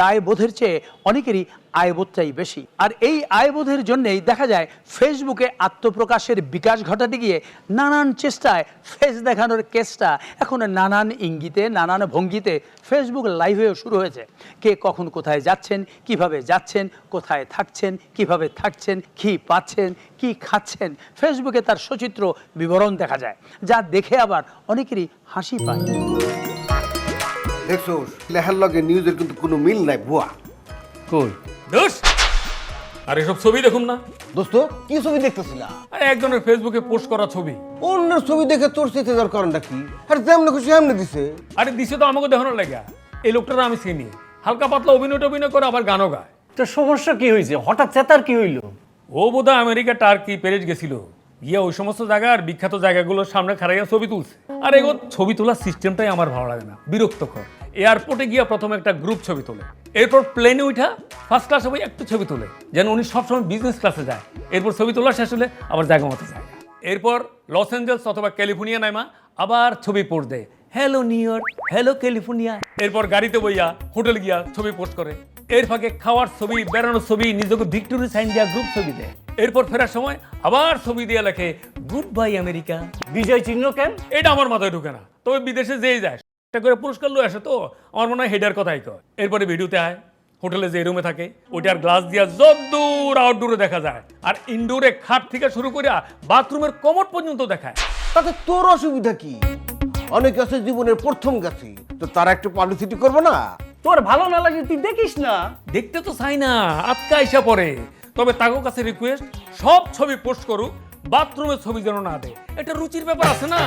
দায়বোধের চেয়ে অনেকেরই আয়বোধটাই বেশি। আর এই আয়বোধের জন্যেই দেখা যায়, ফেসবুকে আত্মপ্রকাশের বিকাশ ঘটাতে গিয়ে নানান চেষ্টায় ফেস দেখানোর কেসটা এখন নানান ইঙ্গিতে, নানান ভঙ্গিতে ফেসবুক লাইভেও শুরু হয়েছে। কে কখন কোথায় যাচ্ছেন, কীভাবে যাচ্ছেন, কোথায় থাকছেন, কীভাবে থাকছেন, কি পাচ্ছেন, কি খাচ্ছেন, ফেসবুকে তার সচিত্র বিবরণ দেখা যায়, যা দেখে আবার অনেকেরই হাসি পায়। দেখছ লেখার লগে নিউজের কিন্তু কোনো মিল নাই ভুয়া। কই? দোষ আর এসব ছবি দেখুন না। দোস্ত কি ছবি দেখতেছিলা? আরে একজনের ফেসবুকে পোস্ট করা ছবি। অন্যের ছবি দেখে তোর চেতে যাওয়ার কারণটা কি? আর যেমন খুশি এমনি দিছে। আরে দিছে তো আমাকে দেখানোর লাগা। এই লোকটারা আমি চিনি হালকা পাতলা অভিনয় টভিনয় করে আবার গানও গায়। তো সমস্যা কি হয়েছে হঠাৎ চেতার কি হইল? ও বোধহয় আমেরিকা টার্কি প্যারিস গেছিল। গিয়া ওই সমস্ত জায়গার বিখ্যাত জায়গাগুলোর সামনে খারাইয়া ছবি তুলছে। আর এগো, ছবি তোলার সিস্টেমটাই আমার ভালো লাগে না, বিরক্তকর। এয়ারপোর্টে গিয়া প্রথমে একটা গ্রুপ ছবি তোলে। এরপর প্লেনে উঠা ফার্স্ট ক্লাসে বই একটু ছবি তোলে, যেন উনি সবসময় বিজনেস ক্লাসে যায়। এরপর ছবি তোলা শেষ হলে আবার জায়গা মতো যায়। এরপর লস অ্যাঞ্জেলস অথবা ক্যালিফোর্নিয়া নাইমা, আবার ছবি পোস্ট দেয়। Hello New York hello California এরপর গাড়িতে বইয়া হোটেল গিয়া ছবি পোস্ট করে। এর ফাঁকে খাওয়ার ছবি, বেড়ানোর ছবি, নিজেকে ভিক্টোরি সাইন দিয়া গ্রুপ ছবি দেয়। এরপর ফেরার সময় আবার ছবি দিয়ে লেখে গুড বাই আমেরিকা বিজয় চিহ্ন কেন? এটা আমার মাথায় ঢুকে না। তবে বিদেশে যেই যায় একটা করে পুরস্কার লয়ে আসে তো আমার মনে হয় হেডার কথাই কয়। এরপরে ভিডিওতে আয় হোটেলে যে রুমে থাকে ওইটার গ্লাস দিয়া যদ্দূর আউটডোরে দেখা যায়। আর ইনডোরে খাট থেকে শুরু করে বাথরুমের কমট পর্যন্ত দেখায়। তাতে তোর অসুবিধা কি? অনেকে আছে জীবনের প্রথম গেছি তো তারা একটু পাবলিসিটি করব না? তোর ভালো না লাগে তুই দেখিস না। দেখতে তো চাই না আটকা আইসা পড়ে। তবে তাগো কাছে রিকোয়েস্ট সব ছবি পোস্ট করুক বাথরুমের ছবি যেন না দেয়। এটা রুচির ব্যাপার আছে না?